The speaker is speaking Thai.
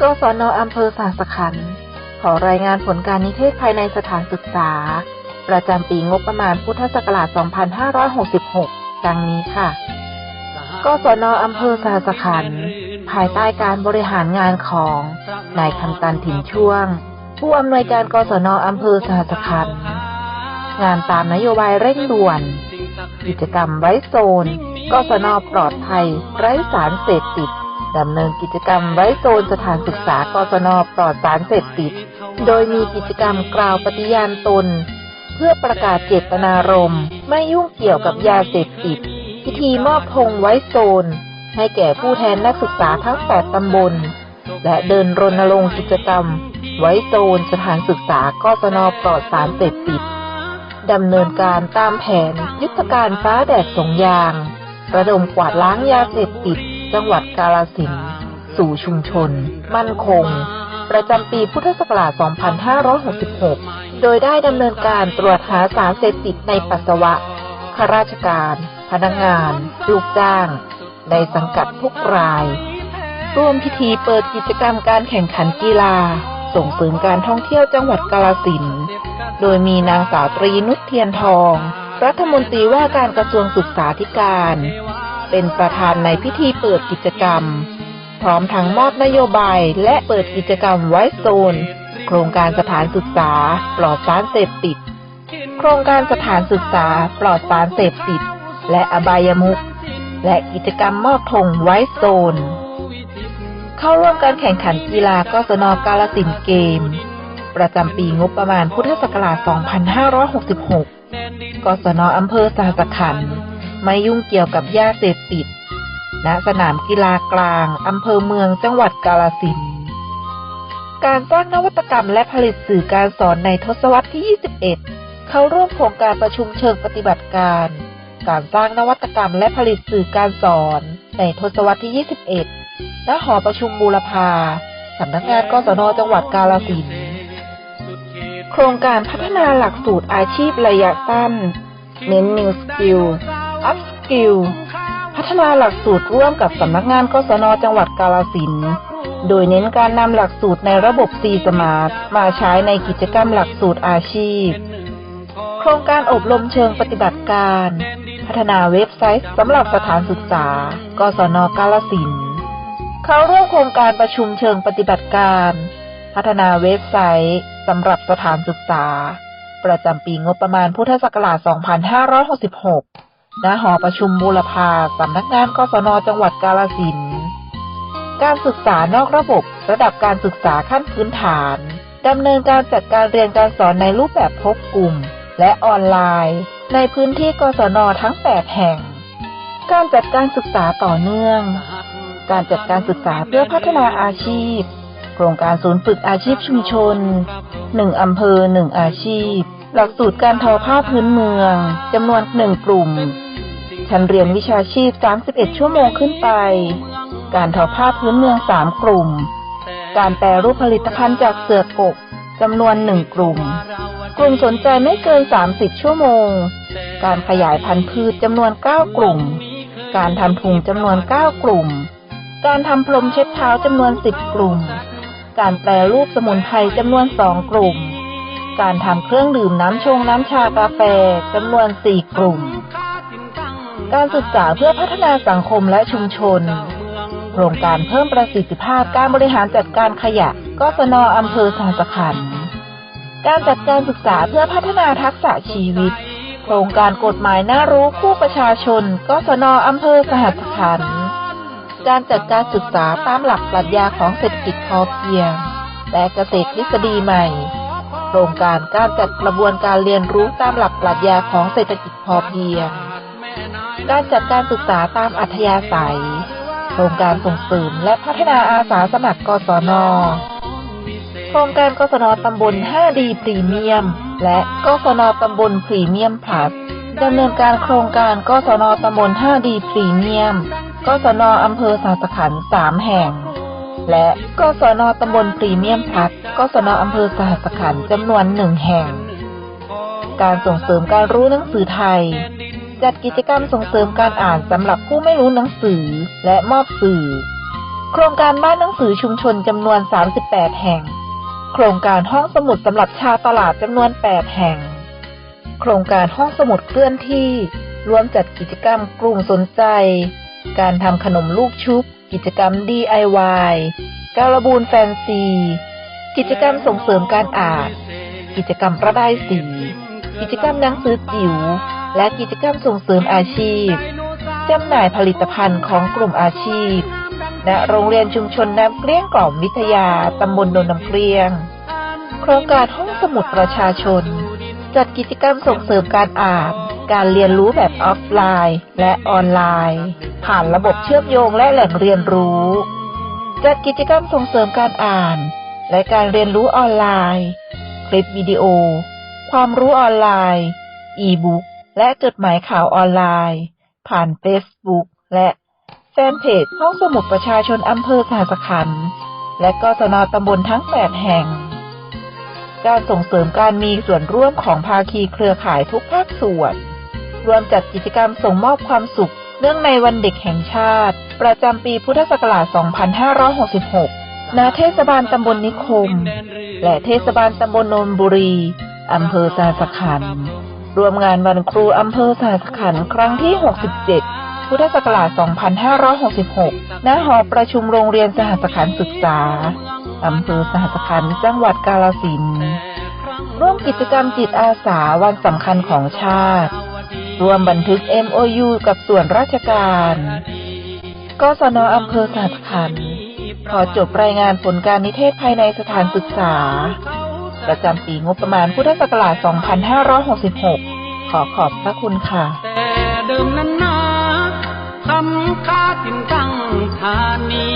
กศนอำเภอสาสขันขอรายงานผลการนิเทศภายในสถานศึกษา ประจำปีงบประมาณพุทธศักราช 2566 ดังนี้ค่ะ กศนอำเภอสาสขันภายใต้การบริหารงานของนายคำตันถิ่นช่วง ผู้อำนวยการกศนอำเภอสาสขันงานตามนโยบายเร่งด่วน กิจกรรมไร้โซน กศนปลอดภัย ไร้สารเสพติด ดำเนินกิจกรรมไร้โซนสถานศึกษากศนปลอดสารเสพติด โดยมีกิจกรรมกล่าวปฏิญาณตน เพื่อประกาศเจตนารมณ์ไม่ยุ่งเกี่ยวกับยาเสพติด พิธีมอบธงไว้โซน ให้แก่ผู้แทนนักศึกษาทั้ง 8 ตำบล และเดินรณรงค์กิจกรรม ไว้โซนสถานศึกษากศนปลอดสารเสพติดดำเนินการตามแผนยุทธการฟ้าแดดสงยาง ระดมกวาดล้างยาเสพติด จังหวัดกาลสินธุ์สู่ชุมชน มั่นคง ประจำปีพุทธศักราช 2566 โดยได้ดำเนินการตรวจหาสารเสพติดในปัสสาวะข้าราชการ พนักงาน ลูกจ้าง ในสังกัดทุกราย ร่วมพิธีเปิดกิจกรรมการแข่งขันกีฬา ส่งเสริมการท่องเที่ยวจังหวัดกาลสินธุ์โดยมีนางสาวตรีนุชเทียนทอง รัฐมนตรีว่าการกระทรวงศึกษาธิการ เป็นประธานในพิธีเปิดกิจกรรม พร้อมทั้งมอบนโยบายและเปิดกิจกรรมไว้โซน โครงการสถานศึกษา ปลอดสารเสพติด โครงการสถานศึกษา ปลอดสารเสพติด และอบายมุขและกิจกรรมมอบธงไว้โซน เข้าร่วมการแข่งขันกีฬากศนกาลสินเกม ประจำปีงบประมาณพุทธศักราช 2566กศนอำเภอสหสขันธ์ ไม่ยุ่งเกี่ยวกับยาเสพติด ณ สนามกีฬากลางอำเภอเมืองจังหวัดกาลสินการสร้างนวัตกรรมและผลิตสื่อการสอนในทศวรรษที่ 21 เข้าร่วมโครงการประชุมเชิงปฏิบัติการ การสร้างนวัตกรรมและผลิตสื่อการสอนในทศวรรษที่ 21 ณ หอประชุมบูรพา สำนักงานกศนจังหวัดกาลสินโครงการพัฒนาหลักสูตรอาชีพระยะสั้น เน้น New Skill Up Skill พัฒนาหลักสูตรร่วมกับสำนักงานกศนจังหวัดกาลสินโดยเน้นการนำหลักสูตรในระบบ C Smart มาใช้ในกิจกรรมหลักสูตรอาชีพ โครงการอบรมเชิงปฏิบัติการ พัฒนาเว็บไซต์สำหรับสถานศึกษา กศนกาลสินเข้าร่วมโครงการประชุมเชิงปฏิบัติการ พัฒนาเว็บไซต์สำหรับสถานศึกษา ประจำปีงบประมาณพุทธศักราช 2566 ณหอประชุมบูรพาสำนักงานกศนจังหวัดกาลสินการศึกษานอกระบบ ระดับการศึกษาขั้นพื้นฐานดำเนินการจัดการเรียนการสอนในรูปแบบพบกลุ่ม และออนไลน์ ในพื้นที่กศนทั้ง 8 แห่ง การจัดการศึกษาต่อเนื่อง การจัดการศึกษาเพื่อพัฒนาอาชีพ โครงการศูนย์ฝึกอาชีพชุมชน 1 อำเภอ 1 อาชีพ หลักสูตรการทอผ้าพื้นเมืองจำนวน 1 กลุ่ม ชั้นเรียนวิชาชีพ 31 ชั่วโมงขึ้นไป การทอผ้าพื้นเมือง 3 กลุ่ม การแปรรูปผลิตภัณฑ์จากเสือกกจำนวน 1 กลุ่ม กลุ่มสนใจไม่เกิน 30 ชั่วโมง การขยายพันธุ์พืชจำนวน 9 กลุ่ม การทำถุงจำนวน 9 กลุ่ม การทำพรมเช็ดเท้าจำนวน 10 กลุ่ม การแปรรูปสมุนไพรจำนวน 2 กลุ่ม การทำเครื่องดื่มน้ำชงน้ำชากาแฟจำนวน 4 กลุ่ม การศึกษาเพื่อพัฒนาสังคมและชุมชน โครงการเพิ่มประสิทธิภาพการบริหารจัดการขยะกศนอำเภอสหสขันธ์การจัดการศึกษาเพื่อพัฒนาทักษะชีวิต โครงการกฎหมายน่ารู้คู่ประชาชนกศนอำเภอสหัสขันธ์การจัดการศึกษาตามหลักปรัชญาของเศรษฐกิจพอเพียง และเกษตรทฤษฎีใหม่ โครงการการจัดกระบวนการเรียนรู้ตามหลักปรัชญาของเศรษฐกิจพอเพียง การจัดการศึกษาตามอัธยาศัย โครงการส่งเสริมและพัฒนาอาสาสมัครกศน โครงการกศนตำบล 5D พรีเมียม และกศนตำบลพรีเมียมพลัสดำเนินการโครงการกศนตำบล 5D พรีเมียม กศนอำเภอสาสขันธ์3แห่ง และกศนตำบลพรีเมียมพลัสกศนอำเภอสหัสขันจำนวนหนึ่งแห่ง การส่งเสริมการรู้หนังสือไทย จัดกิจกรรมส่งเสริมการอ่านสำหรับผู้ไม่รู้หนังสือและมอบสื่อ โครงการบ้านหนังสือชุมชนจำนวน 38 แห่ง โครงการห้องสมุดสำหรับชาวตลาดจำนวน 8 แห่ง โครงการห้องสมุดเคลื่อนที่รวมจัดกิจกรรมกลุ่มสนใจ การทำขนมลูกชุบ กิจกรรม DIY การบูนแฟนซี กิจกรรมส่งเสริมการอ่าน กิจกรรมประดายสี กิจกรรมหนังสือจิ๋ว และกิจกรรมส่งเสริมอาชีพ จำหน่ายผลิตภัณฑ์ของกลุ่มอาชีพและโรงเรียนชุมชนน้ำเกลี้ยงกล่อมวิทยา ตำบลโนนน้ำเกลี้ยง โครงการห้องสมุดประชาชน จัดกิจกรรมส่งเสริมการอ่าน การเรียนรู้แบบออฟไลน์ และออนไลน์ ผ่านระบบเชื่อมโยงและแหล่งเรียนรู้ จัดกิจกรรมส่งเสริมการอ่าน และการเรียนรู้ออนไลน์ คลิปวิดีโอ ความรู้ออนไลน์ อีบุ๊ก และจดหมายข่าวออนไลน์ ผ่าน Facebook และแฟนเพจห้องสมุดประชาชนอำเภอสหสขันธ์และกศนตำบลทั้ง 8 แห่ง การส่งเสริมการมีส่วนร่วมของภาคีเครือข่ายทุกภาคส่วน รวมจัดกิจกรรมส่งมอบความสุข เนื่องในวันเด็กแห่งชาติ ประจำปีพุทธศักราช 2566 ณ เทศบาลตำบลนิคม และเทศบาลตำบลโนนบุรี อำเภอสหสขันธ์ รวมงานวันครูอำเภอสหสขันธ์ครั้งที่ 67 พุทธศักราช 2566 ณ หอประชุมโรงเรียนสหสขันธ์ศึกษา อำเภอสหสขันธ์จังหวัดกาฬสินร่วมกิจกรรมจิตอาสาวันสำคัญของชาติ รวมบันทึก MOU กับส่วนราชการกศนอำเภอสหัสขันธ์ขอจบรายงานผลการนิเทศภายในสถานศึกษา ประจำปีงบประมาณพุทธศักราช 2566 ขอขอบพระคุณค่ะ แต่เดิมนั้นนาคำค้าจินตั้งธานี